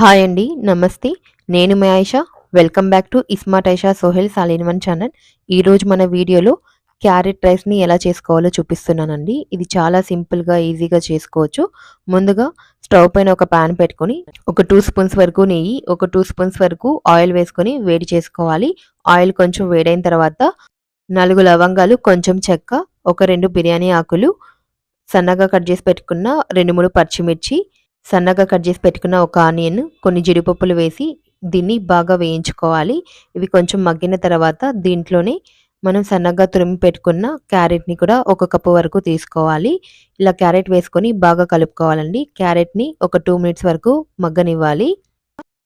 Hi అండి నమస్తే. నేను మీ Ayesha. Welcome back to Ismart Aisha Sohel సాలిన్ one channel. ఈరోజు మన వీడియోలో క్యారెట్ రైస్ని ఎలా చేసుకోవాలో చూపిస్తున్నానండి. ఇది చాలా సింపుల్గా ఈజీగా చేసుకోవచ్చు. ముందుగా స్టవ్ పైన ఒక ప్యాన్ పెట్టుకొని ఒక టూ స్పూన్స్ వరకు నెయ్యి ఒక టూ స్పూన్స్ వరకు ఆయిల్ వేసుకొని వేడి చేసుకోవాలి. ఆయిల్ కొంచెం వేడైన తర్వాత నాలుగు లవంగాలు కొంచెం చెక్క ఒక రెండు బిర్యానీ ఆకులు సన్నగా కట్ చేసి పెట్టుకున్న రెండు మూడు పచ్చిమిర్చి సన్నగా కట్ చేసి పెట్టుకున్న ఒక ఆనియన్ కొన్ని జీడిపప్పులు వేసి దీన్ని బాగా వేయించుకోవాలి. ఇవి కొంచెం మగ్గిన తర్వాత దీంట్లోనే మనం సన్నగా తురిమి పెట్టుకున్న క్యారెట్ని కూడా ఒక కప్పు వరకు తీసుకోవాలి. ఇలా క్యారెట్ వేసుకొని బాగా కలుపుకోవాలండి. క్యారెట్ని ఒక టూ మినిట్స్ వరకు మగ్గనివ్వాలి.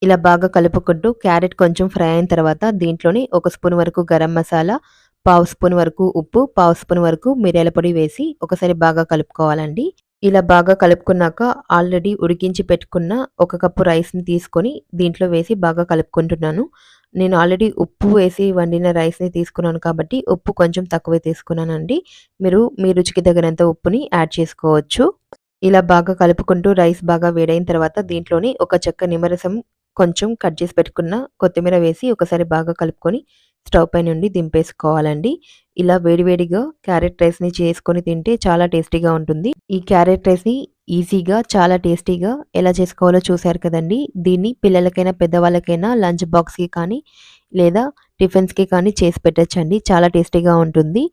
ఇలా బాగా కలుపుకుంటూ క్యారెట్ కొంచెం ఫ్రై అయిన తర్వాత దీంట్లోనే ఒక స్పూన్ వరకు గరం మసాలా పావు స్పూన్ వరకు ఉప్పు పావు స్పూన్ వరకు మిరియాల పొడి వేసి ఒకసారి బాగా కలుపుకోవాలండి. ఇలా బాగా కలుపుకున్నాక ఆల్రెడీ ఉడికించి పెట్టుకున్న ఒక కప్పు రైస్ని తీసుకొని దీంట్లో వేసి బాగా కలుపుకుంటున్నాను. నేను ఆల్రెడీ ఉప్పు వేసి వండిన రైస్ని తీసుకున్నాను కాబట్టి ఉప్పు కొంచెం తక్కువే తీసుకున్నానండి. మీరు మీ రుచికి తగినంత ఉప్పుని యాడ్ చేసుకోవచ్చు. ఇలా బాగా కలుపుకుంటూ రైస్ బాగా వేడైన తర్వాత దీంట్లోని ఒక చెక్క నిమ్మరసం కొంచెం కట్ చేసి పెట్టుకున్న కొత్తిమీర వేసి ఒకసారి బాగా కలుపుకొని స్టవ్ పై నుండి దింపేసుకోవాలండి. ఇలా వేడివేడిగా క్యారెట్ రైస్ని చేసుకొని తింటే చాలా టేస్టీగా ఉంటుంది. ఈ క్యారెట్ రైస్ని ఈజీగా చాలా టేస్టీగా ఎలా చేసుకోవాలో చూశారు కదండి. దీన్ని పిల్లలకైనా పెద్దవాళ్ళకైనా లంచ్ బాక్స్కి కానీ లేదా టిఫిన్స్కి కానీ చేసి పెట్టచ్చండి. చాలా టేస్టీగా ఉంటుంది.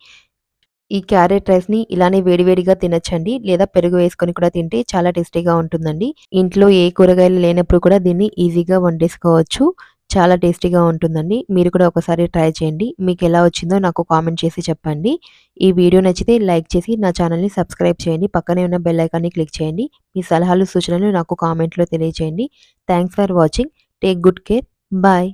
ఈ క్యారెట్ రైస్ని ఇలానే వేడివేడిగా తినచ్చండి. లేదా పెరుగు వేసుకొని కూడా తింటే చాలా టేస్టీగా ఉంటుందండి. ఇంట్లో ఏ కూరగాయలు లేనప్పుడు కూడా దీన్ని ఈజీగా వండేసుకోవచ్చు. చాలా టేస్టీగా ఉంటుందండి. మీరు కూడా ఒకసారి ట్రై చేయండి. మీకు ఎలా వచ్చిందో నాకు కామెంట్ చేసి చెప్పండి. ఈ వీడియో నచ్చితే లైక్ చేసి నా ఛానల్ని సబ్స్క్రైబ్ చేయండి. పక్కనే ఉన్న బెల్ ఐకాన్ని క్లిక్ చేయండి. మీ సలహాలు సూచనలు నాకు కామెంట్లో తెలియజేయండి thanks for watching. Take good care. Bye.